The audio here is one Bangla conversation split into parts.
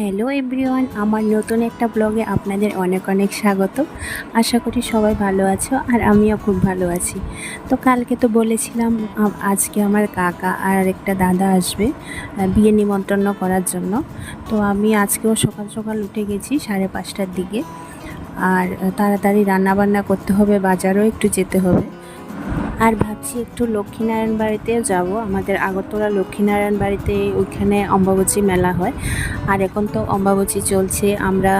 হ্যালো এভরিওয়ান, আমার নতুন একটা ব্লগে আপনাদের অনেক অনেক স্বাগত। আশা করি সবাই ভালো আছো আর আমিও খুব ভালো আছি। তো কালকে তো বলেছিলাম আজকে আমার কাকা আর একটা দাদা আসবে বিয়ে নিমন্ত্রণ করার জন্য। তো আমি আজকেও সকাল সকাল উঠে গেছি সাড়ে পাঁচটার দিকে। আর তাড়াতাড়ি রান্না বান্না করতে হবে, বাজারও একটু যেতে হবে। আর ভাবছি একটু লক্ষ্মীনারায়ণ বাড়িতেও যাব। আমাদের আগরতলা লক্ষ্মীনারায়ণ বাড়িতে ওইখানে অম্বাবচী মেলা হয়। আর এখন তো অম্বাবচী চলছে। আমরা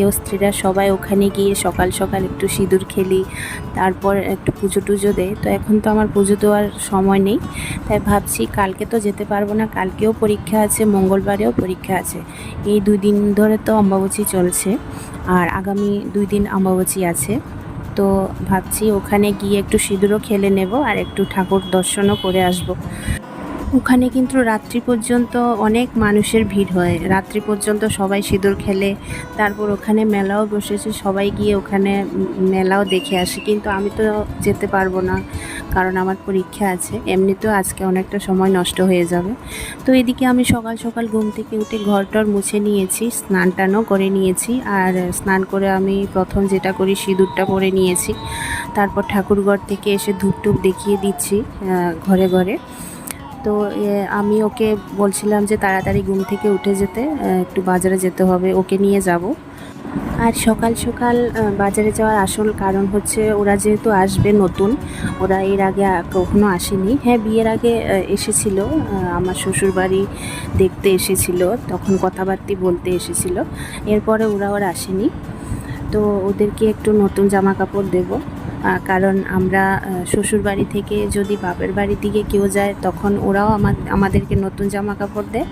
এও স্ত্রীরা সবাই ওখানে গিয়ে সকাল সকাল একটু সিঁদুর খেলি, তারপর একটু পুজো টুজো দেয় তো এখন তো আমার পুজো দেওয়ার সময় নেই। তাই ভাবছি কালকে তো যেতে পারব না। কালকেও পরীক্ষা আছে, মঙ্গলবারেও পরীক্ষা আছে। এই দুই দিন ধরে তো অম্বাবচী চলছে। আর আগামী দুই দিন অম্বাবচী আছে। তো ভাবছি ওখানে গিয়ে একটু সিঁদুরও খেলে নেব আর একটু ঠাকুর দর্শনও করে আসব। ওখানে কিন্তু রাত্রি পর্যন্ত অনেক মানুষের ভিড় হয়। রাত্রি পর্যন্ত সবাই সিঁদুর খেলে, তারপর ওখানে মেলাও বসেছে, সবাই গিয়ে ওখানে মেলাও দেখে আসে। কিন্তু আমি তো যেতে পারব না, কারণ আমার পরীক্ষা আছে। এমনিতেও আজকে অনেকটা সময় নষ্ট হয়ে যাবে। তো এদিকে আমি সকাল সকাল ঘুম থেকে উঠে ঘরটর মুছে নিয়েছি, স্নান টানও করে নিয়েছি। আর স্নান করে আমি প্রথম যেটা করি, সিঁদুরটা পরে নিয়েছি। তারপর ঠাকুরঘর থেকে এসে ধূপ টুপ দেখিয়ে দিচ্ছি ঘরে ঘরে। তো আমি ওকে বলছিলাম যে তাড়াতাড়ি ঘুম থেকে উঠে যেতে একটু বাজারে যেতে হবে, ওকে নিয়ে যাব। আর সকাল সকাল বাজারে যাওয়ার আসল কারণ হচ্ছে ওরা যেহেতু আসবে নতুন, ওরা এর আগে কখনো আসেনি। হ্যাঁ বিয়ের আগে এসেছিল আমার শ্বশুর বাড়ি দেখতে এসেছিল, তখন কথাবার্তি বলতে এসেছিল, এরপরে ওরা আর আসেনি। তো ওদেরকে একটু নতুন জামা কাপড় দেবো। কারণ আমরা শ্বশুর বাড়ি থেকে যদি বাপের বাড়ির দিকে কেউ যায়, তখন ওরাও আমা- আমাদেরকে নতুন জামা কাপড় দেয়।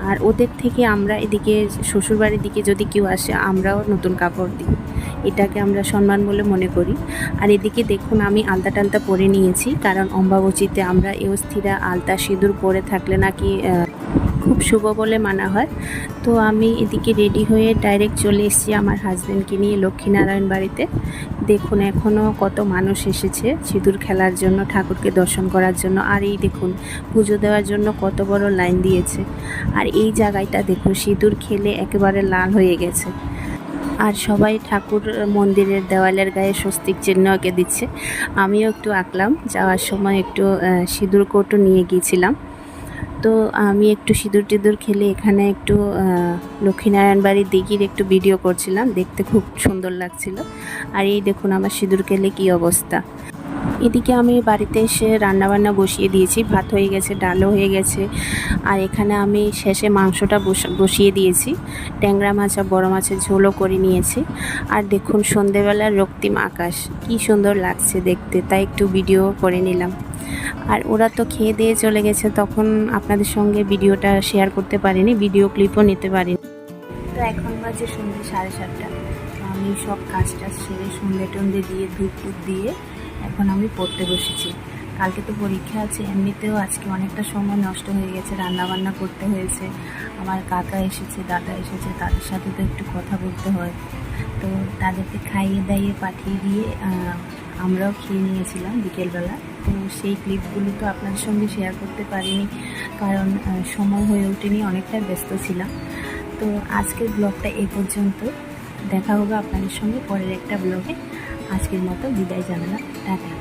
আর ওদের থেকে আমরা এদিকে শ্বশুর বাড়ির দিকে যদি কেউ আসে, আমরাও নতুন কাপড় দিই। এটাকে আমরা সম্মান বলে মনে করি। আর এদিকে দেখুন, আমি আলতা টালতা পরে নিয়েছি, কারণ অম্বাবচিতে আমরা এও স্থিরা আলতা সিঁদুর পরে থাকলে নাকি খুব শুভ বলে মানা হয়। তো আমি এদিকে রেডি হয়ে ডাইরেক্ট চলে এসেছি আমার হাজব্যান্ডকে নিয়ে লক্ষ্মীনারায়ণ বাড়িতে। দেখুন এখনও কত মানুষ এসেছে সিঁদুর খেলার জন্য, ঠাকুরকে দর্শন করার জন্য। আর এই দেখুন, পুজো দেওয়ার জন্য কত বড় লাইন দিয়েছে। আর এই জায়গাটা দেখুন, সিঁদুর খেলে একেবারে লাল হয়ে গেছে। আর সবাই ঠাকুর মন্দিরের দেওয়ালের গায়ে স্বস্তিক চিহ্ন এঁকে দিচ্ছে। আমিও একটু আঁকলাম, যাওয়ার সময় একটু সিঁদুর কৌটো নিয়ে গিয়েছিলাম। তো আমি একটু সিঁদুর টিঁদুর খেলে এখানে একটু লক্ষ্মীনারায়ণ বাড়ির দিঘির একটু ভিডিও করছিলাম। দেখতে খুব সুন্দর লাগছিল। আর এই দেখুন আমার সিঁদুর খেলে কী অবস্থা। এদিকে আমি বাড়িতে এসে রান্নাবান্না বসিয়ে দিয়েছি। ভাত হয়ে গেছে, ডালও হয়ে গেছে। আর এখানে আমি শেষে মাংসটা বস- বসিয়ে দিয়েছি। ট্যাংরা মাছ আর বড়ো মাছের ঝোলও করে নিয়েছি। আর দেখুন সন্ধেবেলার রক্তিম আকাশ। কি সুন্দর লাগছে দেখতে। তাই একটু ভিডিও করে নিলাম। আর ওরা তো খেয়ে দিয়ে চলে গেছে, তখন আপনাদের সঙ্গে ভিডিওটা শেয়ার করতে পারিনি ভিডিও ক্লিপও নিতে পারিনি। তো এখন বাজে সন্ধ্যে সাড়ে সাতটা। আমি সব কাজ টাজ সেরে সন্ধে টন্ধে দিয়ে, ধূপ টুপ দিয়ে এখন আমি পড়তে বসেছি। কালকে তো পরীক্ষা আছে, এমনিতেও আজকে অনেকটা সময় নষ্ট হয়ে গেছে, রান্নাবান্না করতে হয়েছে। আমার কাকা এসেছে, দাদা এসেছে, তাদের সাথে তো একটু কথা বলতে হয়। তো তাদেরকে খাইয়ে দাইয়ে পাঠিয়ে দিয়ে আমরাও খেয়ে নিয়েছিলাম বিকেলবেলা। তো সেই ক্লিপগুলো তো আপনার সঙ্গে শেয়ার করতে পারিনি, কারণ সময় হয়ে ওঠেনি, অনেকটা ব্যস্ত ছিলাম। তো আজকের ব্লগটা এ পর্যন্ত। দেখা হবে আপনাদের সঙ্গে পরের একটা ব্লগে আজকের মতো বিদায় জানালাম। টাটা।